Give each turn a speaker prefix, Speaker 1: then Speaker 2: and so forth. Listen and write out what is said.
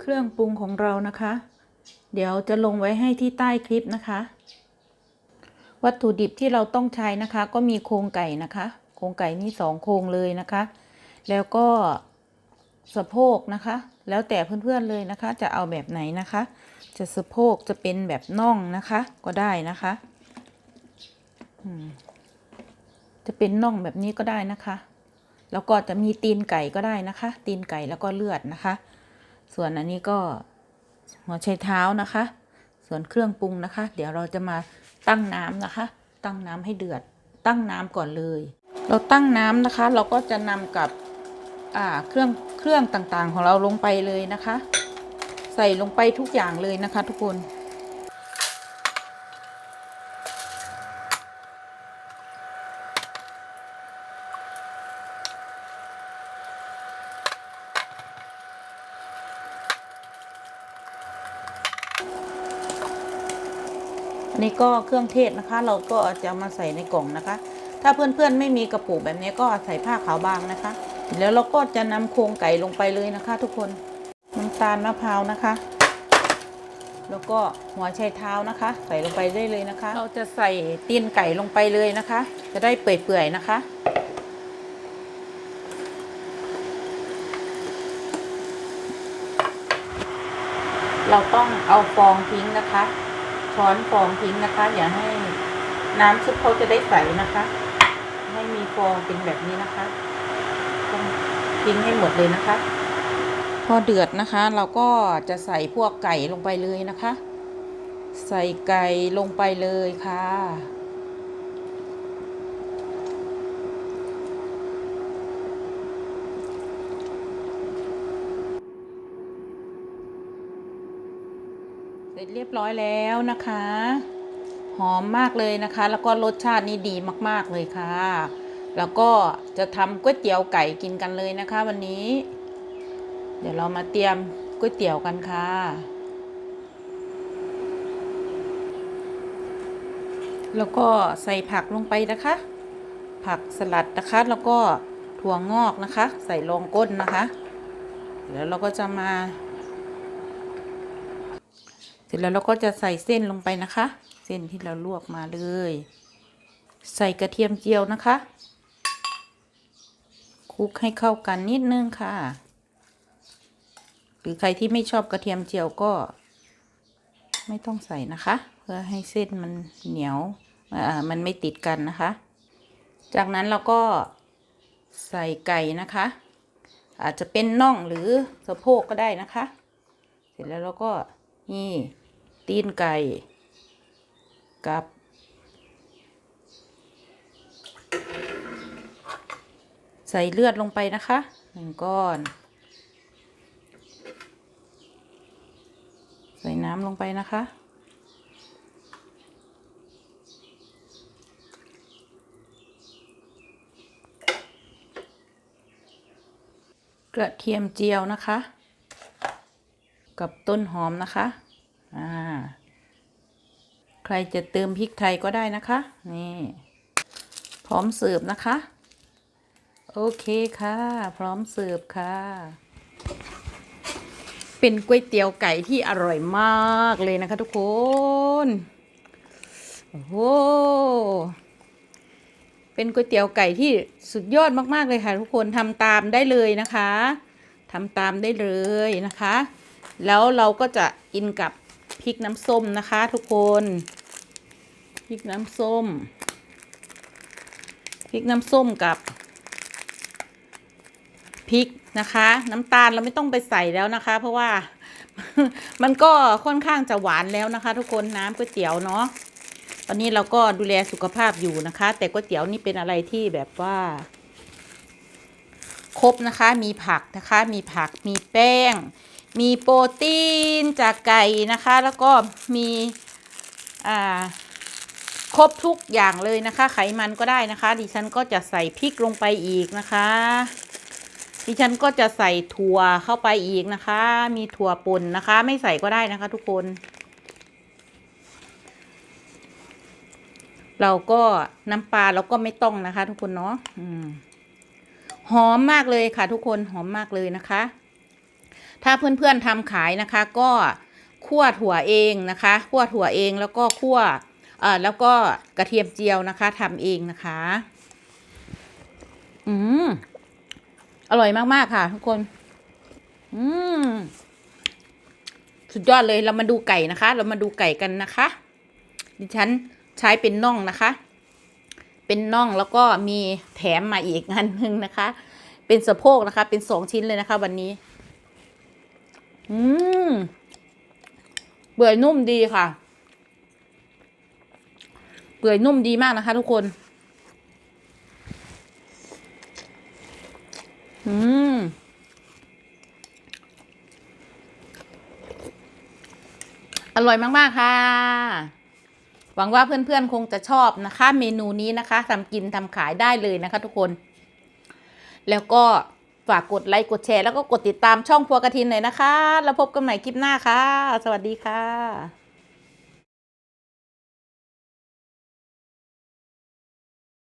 Speaker 1: เครื่องปรุงของเรานะคะ เดี๋ยวจะลงไว้ให้ที่ใต้คลิปนะคะ วัตถุดิบที่เราต้องใช้นะคะ ก็มีโครงไก่นะคะ โครงไก่นี่สองโครงเลยนะคะ แล้วก็สะโพกนะคะ แล้วแต่เพื่อนๆเลยนะคะ จะเอาแบบไหนนะคะ จะสะโพกจะเป็นแบบน่องนะคะ ก็ได้นะคะจะเป็นน่องแบบนี้ก็ได้นะคะ แล้วก็จะมีตีนไก่ก็ได้นะคะ ตีนไก่แล้วก็เลือดนะคะ ส่วนอันนี้ก็หัวไชเท้านะคะ ส่วนเครื่องปรุงนะคะ เดี๋ยวเราจะมาตั้งน้ำนะคะ ตั้งน้ำให้เดือด ตั้งน้ำก่อนเลย เราตั้งน้ำนะคะ เราก็จะนำกับอ่าเครื่องเครื่องต่างๆของเราลงไปเลยนะคะ ใส่ลงไปทุกอย่างเลยนะคะ ทุกคน อันนี้ก็เครื่องเทศนะคะ เราก็จะมาใส่ในกล่องนะคะ ถ้าเพื่อนๆไม่มีกระปุกแบบนี้ก็ใส่ผ้าขาวบางนะคะ แล้วเราก็จะนำโครงไก่ลงไปเลยนะคะ ทุกคนน้ำตาลมะพร้าวนะคะ แล้วก็หัวไชเท้านะคะ ใส่ลงไปได้เลยนะคะ เราจะใส่ตีนไก่ลงไปเลยนะคะ จะได้เปื่อยๆนะคะเราต้องเอาฟองทิ้งนะคะ ช้อนฟองทิ้งนะคะ อย่าให้น้ำซุปเขาจะได้ใสนะคะ ให้มีฟองเป็นแบบนี้นะคะต้องทิ้งให้หมดเลยนะคะ พอเดือดนะคะ เราก็จะใส่พวกไก่ลงไปเลยนะคะ ใส่ไก่ลงไปเลยค่ะ ร็จเรียบร้อยแล้วนะคะ หอมมากเลยนะคะ แล้วก็รสชาตินี่ดีมากๆเลยค่ะ แล้วก็จะทำก๋วยเตี๋ยวไก่กินกันเลยนะคะ วันนี้ เดี๋ยวเรามาเตรียมก๋วยเตี๋ยวกันค่ะแล้วก็ใส่ผักลงไปนะคะ ผักสลัดนะคะ แล้วก็ถั่วงอกนะคะ ใส่รองก้นนะคะ แล้วเราก็จะมา เสร็จแล้วเราก็จะใส่เส้นลงไปนะคะ เส้นที่เราลวกมาเลย ใส่กระเทียมเจียวนะคะคลุกให้เข้ากันนิดนึงค่ะ หรือใครที่ไม่ชอบกระเทียมเจียวก็ ไม่ต้องใส่นะคะ เพื่อให้เส้นมันเหนียวมันไม่ติดกันนะคะ จากนั้นเราก็ใส่ไก่นะคะ อาจจะเป็นน่องหรือสะโพกก็ได้นะคะ เสร็จแล้วเราก็นี่ ตีนไก่ กับ ใส่เลือดลงไปนะคะหนึ่งก้อน ใส่น้ำลงไปนะคะกระเทียมเจียวนะคะ กับต้นหอมนะคะ อ่า ใครจะเติมพริกไทยก็ได้นะคะ นี่ พร้อมเสิร์ฟนะคะ โอเคค่ะ พร้อมเสิร์ฟค่ะ เป็นก๋วยเตี๋ยวไก่ที่อร่อยมากเลยนะคะทุกคน โอ้โหเป็นก๋วยเตี๋ยวไก่ที่สุดยอดมาก ๆ เลยค่ะ ทุกคนทำตามได้เลยนะคะทำตามได้เลยนะคะ แล้วเราก็จะกินกับ พริกน้ำส้มนะคะทุกคนพริกน้ำส้มพริกน้ำส้มกับพริกนะคะ น้ำตาลเราไม่ต้องไปใส่แล้วนะคะ เพราะว่ามันก็ค่อนข้างจะหวานแล้วนะคะ ทุกคนน้ำก๋วยเตี๋ยวเนาะตอนนี้เราก็ดูแลสุขภาพอยู่นะคะ แต่ก๋วยเตี๋ยวนี่เป็นอะไรที่แบบว่า ครบนะคะ มีผักนะคะ มีผักมีแป้ง มีโปรตีนจากไก่นะคะ แล้วก็มีอ่าครบทุกอย่างเลยนะคะ ไขมันก็ได้นะคะ ดิฉันก็จะใส่พริกลงไปอีกนะคะ ดิฉันก็จะใส่ถั่วเข้าไปอีกนะคะ มีถั่วป่นนะคะ ไม่ใส่ก็ได้นะคะ ทุกคน เราก็น้ำปลาเราก็ไม่ต้องนะคะ ทุกคนเนาะอหอมมากเลยค่ะ ทุกคนหอมมากเลยนะคะ ถ้าเพื่อนๆทำขายนะคะก็คั่วถั่วเองนะคะคั่วถั่วเองแล้วก็คั่วเอ่อแล้วก็กระเทียมเจียวนะคะทำเองนะคะ อืมอร่อยมากๆค่ะ ทุกคน อืมสุดยอดเลยเรามาดูไก่นะคะ เรามาดูไก่กันนะคะ ดิฉันใช้เป็นน่องนะคะ เป็นน่องแล้วก็มีแถมมาอีกอันหนึ่งนะคะ เป็นสะโพกนะคะ เป็นสองชิ้นเลยนะคะ วันนี้ อืม เปื่อยนุ่มดีค่ะ เปื่อยนุ่มดีมากนะคะทุกคน อืม อร่อยมาก ๆ ค่ะ หวังว่าเพื่อน ๆ คงจะชอบนะคะ เมนูนี้นะคะทำกินทำขายได้เลยนะคะทุกคน แล้วก็ ฝากกดไลค์กดแชร์แล้วก็กดติดตามช่องครัวกระทินหน่อยนะคะ แล้วพบกันใหม่คลิปหน้าค่ะ สวัสดีค่ะ